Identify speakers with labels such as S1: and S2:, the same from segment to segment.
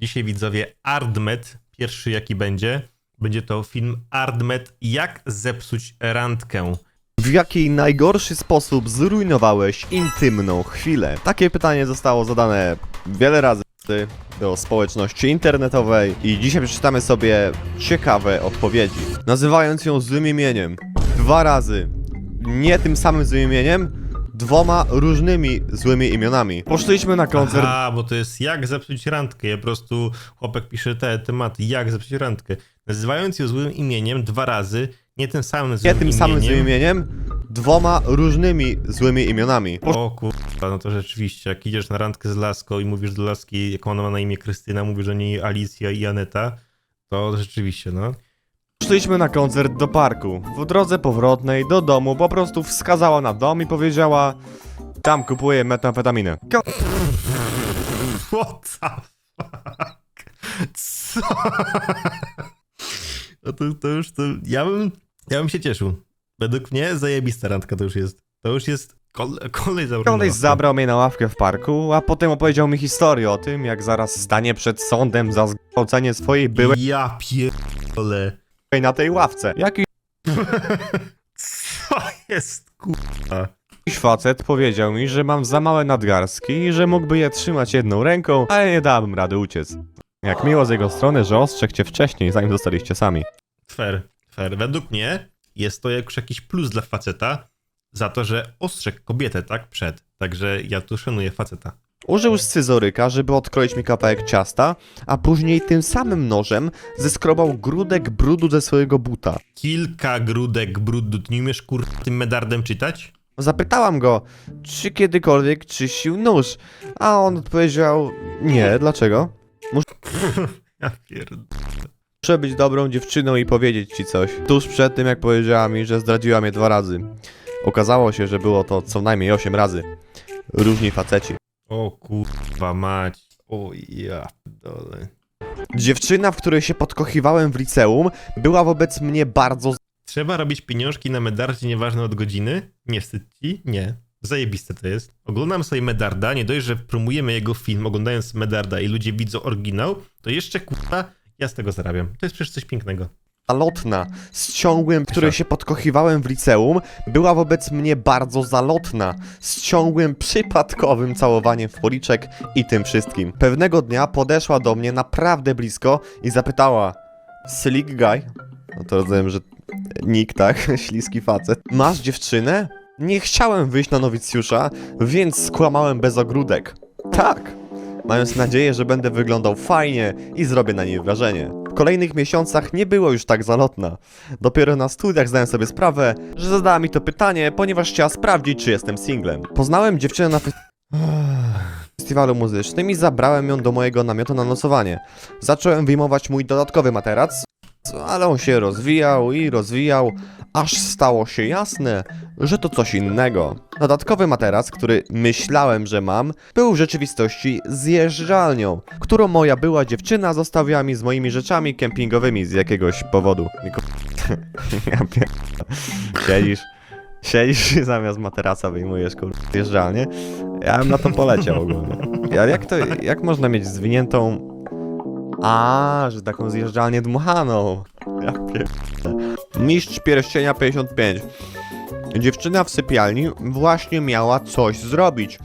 S1: Dzisiaj widzowie Ardmet, pierwszy jaki będzie, będzie to film Ardmet Jak zepsuć randkę.
S2: W jaki najgorszy sposób zrujnowałeś intymną chwilę? Takie pytanie zostało zadane wiele razy do społeczności internetowej i dzisiaj przeczytamy sobie ciekawe odpowiedzi. Nazywając ją złym imieniem. Dwa razy. Nie tym samym złym imieniem, dwoma różnymi złymi imionami. Poszliśmy na koncert.
S1: A, bo to jest jak zepsuć randkę. Ja po prostu chłopak pisze te tematy, jak zepsuć randkę. Nazywając ją złym imieniem dwa razy, nie tym samym złym
S2: Nie tym
S1: imieniem.
S2: samym złym imieniem, dwoma różnymi złymi imionami.
S1: O kurwa, no to rzeczywiście, jak idziesz na randkę z laską i mówisz do laski, jak ona ma na imię Krystyna, mówisz o niej Alicja i Aneta, to rzeczywiście, no.
S2: Szliśmy na koncert do parku. W drodze powrotnej do domu po prostu wskazała na dom i powiedziała Tam kupuję metamfetaminę. Ko-
S1: What the fuck? Co? No to, to już to. Ja bym. Ja bym się cieszył. Według mnie zajebista randka to już jest. To już jest. Kole, kolej zabrał. ławkę.
S2: zabrał mnie na ławkę w parku, a potem opowiedział mi historię o tym, jak zaraz stanie przed sądem za zgwałcenie swojej byłej
S1: Ja pierdolę.
S2: Na tej ławce. Jakiś
S1: Co jest kurwa?
S2: facet powiedział mi, że mam za małe nadgarstki i że mógłby je trzymać jedną ręką, ale nie dałbym rady uciec. Jak miło z jego strony, że ostrzegł cię wcześniej, zanim zostaliście sami.
S1: Fair, fair. Według mnie jest to już jakiś plus dla faceta za to, że ostrzegł kobietę, tak? Przed. Także ja tu szanuję faceta.
S2: Użył scyzoryka, żeby odkroić mi kawałek ciasta, a później tym samym nożem zeskrobał grudek brudu ze swojego buta.
S1: Kilka grudek brudu. Ty nie umiesz kur... tym medardem czytać?
S2: Zapytałam go, czy kiedykolwiek czyścił nóż, a on odpowiedział, nie, dlaczego?
S1: Ja.
S2: Muszę być dobrą dziewczyną i powiedzieć ci coś. Tuż przed tym, jak powiedziała mi, że zdradziła mnie dwa razy. Okazało się, że było to co najmniej osiem razy. Różni faceci.
S1: O kurwa mać. O ja dole.
S2: Dziewczyna, w której się podkochiwałem w liceum, była wobec mnie bardzo
S1: Trzeba robić pieniążki na medardzie nieważne od godziny? Nie wstyd ci? Nie. Zajebiste to jest. Oglądam sobie Medarda, nie dość, że promujemy jego film oglądając Medarda i ludzie widzą oryginał, to jeszcze kurwa ja z tego zarabiam. To jest przecież coś pięknego.
S2: Zalotna. Z ciągłym, której się podkochiwałem w liceum, była wobec mnie bardzo zalotna. Z ciągłym, przypadkowym całowaniem w policzek i tym wszystkim. Pewnego dnia podeszła do mnie naprawdę blisko i zapytała Slick guy? No to rozumiem, że nick, tak? Śliski facet. Masz dziewczynę? Nie chciałem wyjść na nowicjusza, więc skłamałem bez ogródek. Tak. Mając nadzieję, że będę wyglądał fajnie i zrobię na niej wrażenie. Kolejnych miesiącach nie było już tak zalotna. Dopiero na studiach zdałem sobie sprawę, że zadała mi to pytanie, ponieważ chciała sprawdzić, czy jestem singlem. Poznałem dziewczynę na fes- festiwalu muzycznym i zabrałem ją do mojego namiotu na nocowanie. Zacząłem wyjmować mój dodatkowy materac, ale on się rozwijał i rozwijał, aż stało się jasne, że to coś innego. Dodatkowy materac, który myślałem, że mam, był w rzeczywistości zjeżdżalnią, którą moja była dziewczyna zostawiła mi z moimi rzeczami kempingowymi z jakiegoś powodu. Ja pier... Siedzisz, siedzisz i zamiast materaca wyjmujesz kur... zjeżdżalnię. Ja bym na to poleciał ogólnie. Ja, jak to, jak można mieć zwiniętą... A, że taką zjeżdżalnię dmuchaną. Ja pier... Mistrz pierścienia 55. Dziewczyna w sypialni właśnie miała coś zrobić,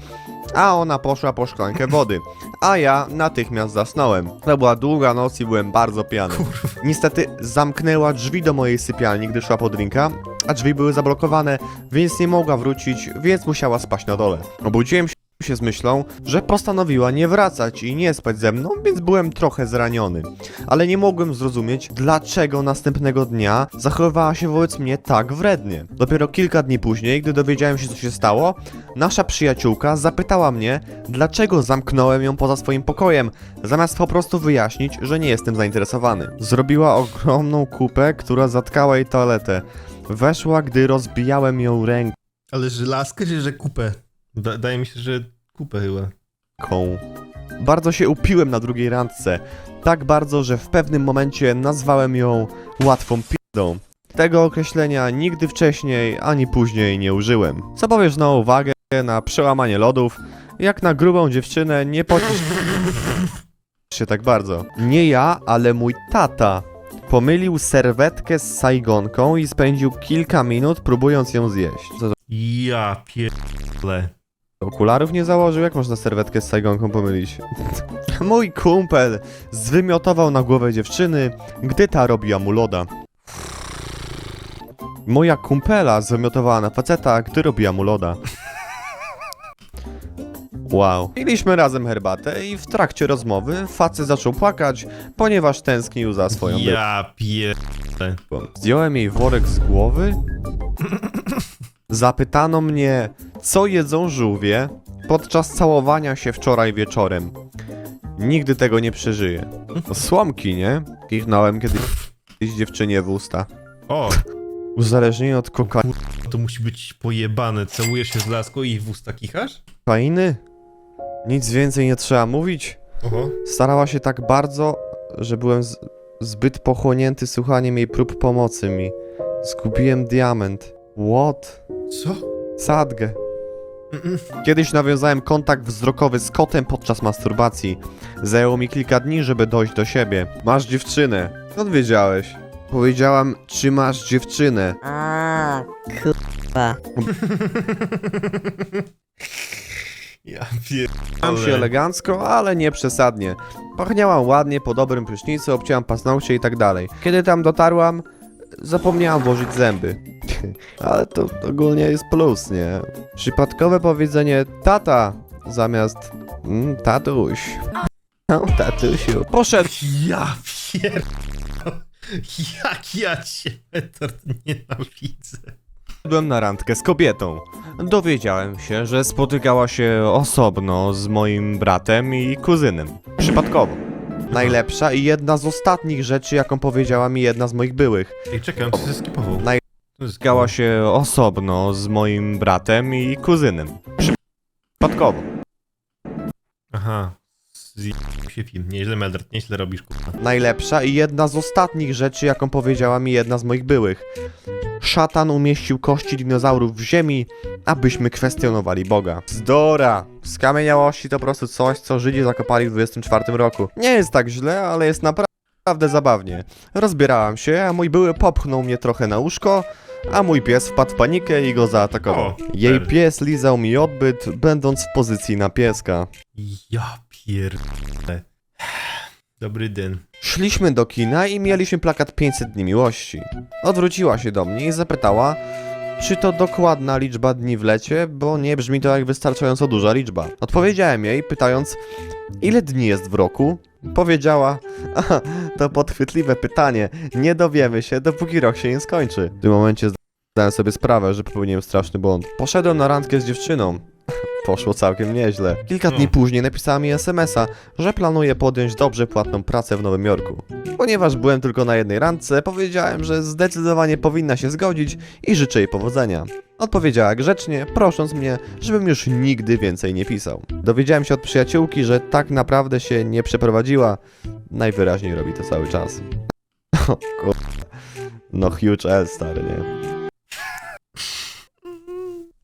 S2: a ona poszła po szklankę wody, a ja natychmiast zasnąłem. To była długa noc i byłem bardzo pijany. Niestety zamknęła drzwi do mojej sypialni, gdy szła po drinka, a drzwi były zablokowane, więc nie mogła wrócić, więc musiała spać na dole. Obudziłem się się z myślą, że postanowiła nie wracać i nie spać ze mną, więc byłem trochę zraniony. Ale nie mogłem zrozumieć, dlaczego następnego dnia zachowywała się wobec mnie tak wrednie. Dopiero kilka dni później, gdy dowiedziałem się, co się stało, nasza przyjaciółka zapytała mnie, dlaczego zamknąłem ją poza swoim pokojem, zamiast po prostu wyjaśnić, że nie jestem zainteresowany. Zrobiła ogromną kupę, która zatkała jej toaletę. Weszła, gdy rozbijałem ją ręką.
S1: Ale że laskę, czy że kupę? Da, daje mi się, że kupę chyba.
S2: Bardzo się upiłem na drugiej randce. Tak bardzo, że w pewnym momencie nazwałem ją łatwą p***ą. Tego określenia nigdy wcześniej ani później nie użyłem. Co powiesz na uwagę na przełamanie lodów? Jak na grubą dziewczynę nie pocisz się tak bardzo. Nie ja, ale mój tata. Pomylił serwetkę z sajgonką i spędził kilka minut próbując ją zjeść. Co to?
S1: Ja pierdolę.
S2: Okularów nie założył? Jak można serwetkę z sajgonką pomylić? Mój kumpel zwymiotował na głowę dziewczyny, gdy ta robiła mu loda. Moja kumpela zwymiotowała na faceta, gdy robiła mu loda. Wow. Piliśmy razem herbatę i w trakcie rozmowy facet zaczął płakać, ponieważ tęsknił za swoją.
S1: Ja pierdolę.
S2: Zdjąłem jej worek z głowy. Zapytano mnie, co jedzą żółwie podczas całowania się wczoraj wieczorem. Nigdy tego nie przeżyję. No, Słomki, nie? Kichnąłem kiedyś dziewczynie w usta.
S1: O,
S2: Uzależnienie od kokainy.
S1: to musi być pojebane. Całujesz się z laską i w usta kichasz?
S2: Nic więcej nie trzeba mówić.
S1: Oho.
S2: Starała się tak bardzo, że byłem z- zbyt pochłonięty słuchaniem jej prób pomocy mi. Zgubiłem diament. What?
S1: Co?
S2: Sadgę. Kiedyś nawiązałem kontakt wzrokowy z kotem podczas masturbacji. Zajęło mi kilka dni, żeby dojść do siebie. Masz dziewczynę. Skąd wiedziałeś? Powiedziałam, czy masz dziewczynę.
S3: A, kurwa.
S1: Ja pierdolę.
S2: się elegancko, ale nie przesadnie. Pachniałam ładnie, po dobrym prysznicu, obcięłam paznokcie i tak dalej. Kiedy tam dotarłam, zapomniałam włożyć zęby. Ale to ogólnie jest plus, nie? Przypadkowe powiedzenie tata zamiast mm, tatuś. No, tatusiu. Poszedł
S1: Ja pierdolę. Jak ja cię metod nienawidzę.
S2: Byłem na randkę z kobietą. Dowiedziałem się, że spotykała się osobno z moim bratem i kuzynem. Przypadkowo. Najlepsza i jedna z ostatnich rzeczy, jaką powiedziała mi jedna z moich byłych.
S1: Ej, czekaj, on coś zeskipował.
S2: Naj- Spotykała się osobno z moim bratem i kuzynem. Przypadkowo.
S1: Aha. Zjebał się film. Nieźle, Meldert, nieźle robisz, kurwa.
S2: Najlepsza i jedna z ostatnich rzeczy, jaką powiedziała mi jedna z moich byłych. Szatan umieścił kości dinozaurów w ziemi, abyśmy kwestionowali Boga. Zdora! Skamieniałości to po prostu coś, co Żydzi zakopali w 24 roku. Nie jest tak źle, ale jest naprawdę zabawnie. Rozbierałam się, a mój były popchnął mnie trochę na łóżko, a mój pies wpadł w panikę i go zaatakował.
S1: O,
S2: Jej pies lizał mi odbyt, będąc w pozycji na pieska.
S1: Ja pierdolę. Dobry den.
S2: Szliśmy do kina i mieliśmy plakat 500 dni miłości. Odwróciła się do mnie i zapytała, czy to dokładna liczba dni w lecie, bo nie brzmi to jak wystarczająco duża liczba. Odpowiedziałem jej, pytając, ile dni jest w roku? Powiedziała, aha, to podchwytliwe pytanie, nie dowiemy się, dopóki rok się nie skończy. W tym momencie zdałem sobie sprawę, że popełniłem straszny błąd. Poszedłem na randkę z dziewczyną. Poszło całkiem nieźle. Kilka dni
S1: Hmm.
S2: później napisała mi SMS-a, że planuje podjąć dobrze płatną pracę w Nowym Jorku. Ponieważ byłem tylko na jednej randce, powiedziałem, że zdecydowanie powinna się zgodzić i życzę jej powodzenia. Odpowiedziała grzecznie, prosząc mnie, żebym już nigdy więcej nie pisał. Dowiedziałem się od przyjaciółki, że tak naprawdę się nie przeprowadziła. Najwyraźniej robi to cały czas. O kur... No huge L, stary, nie?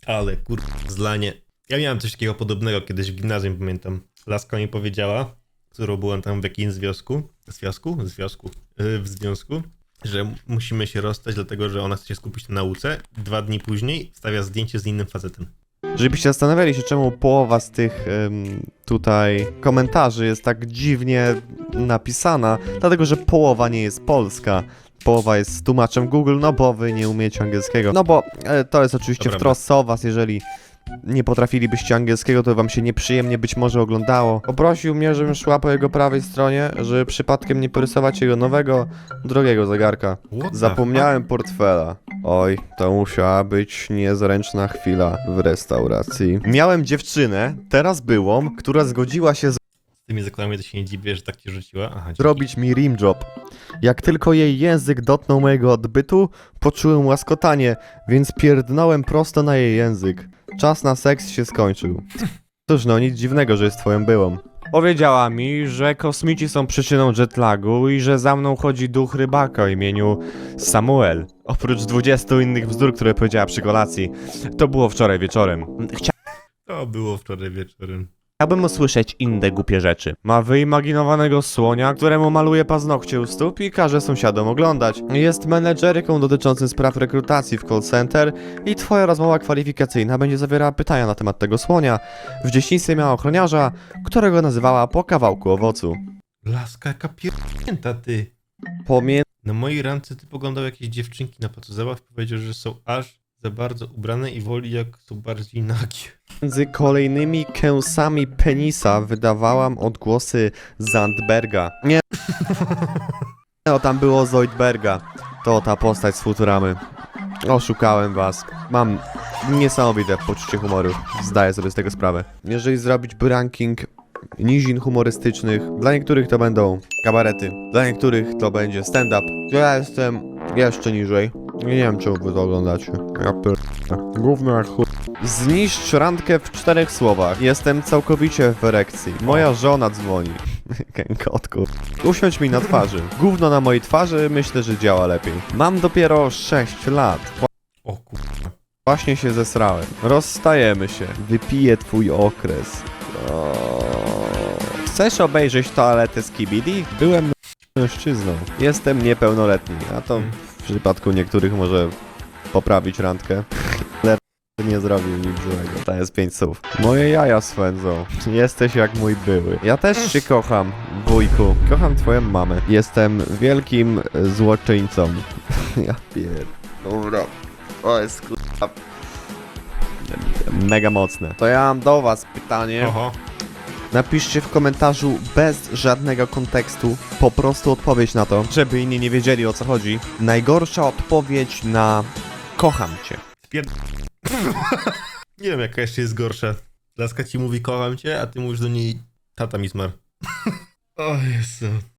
S1: Ale kurwa, zlanie. Ja miałem coś takiego podobnego kiedyś w gimnazjum, pamiętam. Laska mi powiedziała, którą byłem tam w jakimś związku, związku? Związku. Yy, w związku, że musimy się rozstać, dlatego że ona chce się skupić na nauce. Dwa dni później stawia zdjęcie z innym facetem.
S2: Żebyście zastanawiali się, czemu połowa z tych em, tutaj komentarzy jest tak dziwnie napisana, dlatego że połowa nie jest polska. Połowa jest tłumaczem Google, no bo wy nie umiecie angielskiego. No bo e, to jest oczywiście
S1: To
S2: w trosce o was, jeżeli nie potrafilibyście angielskiego, to wam się nieprzyjemnie być może oglądało. Poprosił mnie, żebym szła po jego prawej stronie, żeby przypadkiem nie porysować jego nowego, drogiego zegarka. Zapomniałem portfela. Oj, to musiała być niezręczna chwila w restauracji. Miałem dziewczynę, teraz byłą, która zgodziła się
S1: Z tymi zakładami to się nie dziwię, że tak cię rzuciła. Aha, dzięki.
S2: zrobić mi rim job. Jak tylko jej język dotknął mojego odbytu, poczułem łaskotanie, więc pierdnąłem prosto na jej język. Czas na seks się skończył. Cóż no, nic dziwnego, że jest twoją byłą. Powiedziała mi, że kosmici są przyczyną jetlagu i że za mną chodzi duch rybaka o imieniu Samuel. Oprócz 20 innych bzdur, które powiedziała przy kolacji. To było wczoraj wieczorem.
S1: To było wczoraj wieczorem.
S2: Chciałbym usłyszeć inne głupie rzeczy. Ma wyimaginowanego słonia, któremu maluje paznokcie u stóp i każe sąsiadom oglądać. Jest menedżerką dotyczącym spraw rekrutacji w call center i twoja rozmowa kwalifikacyjna będzie zawierała pytania na temat tego słonia. W dzieciństwie miała ochroniarza, którego nazywała po kawałku owocu.
S1: Laska jaka pierdolnięta, ty.
S2: Pomiędzy
S1: Na mojej randce ty poglądał jakieś dziewczynki na placu zabaw i powiedział, że są aż za bardzo ubrane i woli jak są bardziej nagie.
S2: Między kolejnymi kęsami penisa wydawałam odgłosy Zandberga. Nie. No, tam było Zoidberga. To ta postać z Futuramy. Oszukałem was. Mam niesamowite poczucie humoru. Zdaję sobie z tego sprawę. Jeżeli zrobić ranking nizin humorystycznych, dla niektórych to będą kabarety, dla niektórych to będzie stand-up. Ja jestem jeszcze niżej. Nie wiem, czemu wy to oglądacie. Ja pier... Gówno jak chuj. Zniszcz randkę w czterech słowach. Jestem całkowicie w erekcji. Moja żona dzwoni. Ten kotku. Usiądź mi na twarzy. Gówno na mojej twarzy myślę, że działa lepiej. Mam dopiero 6 lat.
S1: O kurwa.
S2: Właśnie się zesrałem. Rozstajemy się. Wypiję twój okres. O... Chcesz obejrzeć toaletę z Kibidi? Byłem mężczyzną. Jestem niepełnoletni, a to w przypadku niektórych może poprawić randkę. Ale nie zrobił nic złego. To jest pięć słów. Moje jaja swędzą. Jesteś jak mój były. Ja też cię kocham, wujku. Kocham twoją mamę. Jestem wielkim złoczyńcą. ja pier... Dobra. O, jest kurwa... Mega mocne. To ja mam do was pytanie.
S1: Oho.
S2: Napiszcie w komentarzu bez żadnego kontekstu po prostu odpowiedź na to, żeby inni nie wiedzieli o co chodzi. Najgorsza odpowiedź na kocham cię.
S1: Spier... Nie wiem, jaka jeszcze jest gorsza. Laska ci mówi kocham cię, a ty mówisz do niej tata mi zmarł. o Jezu.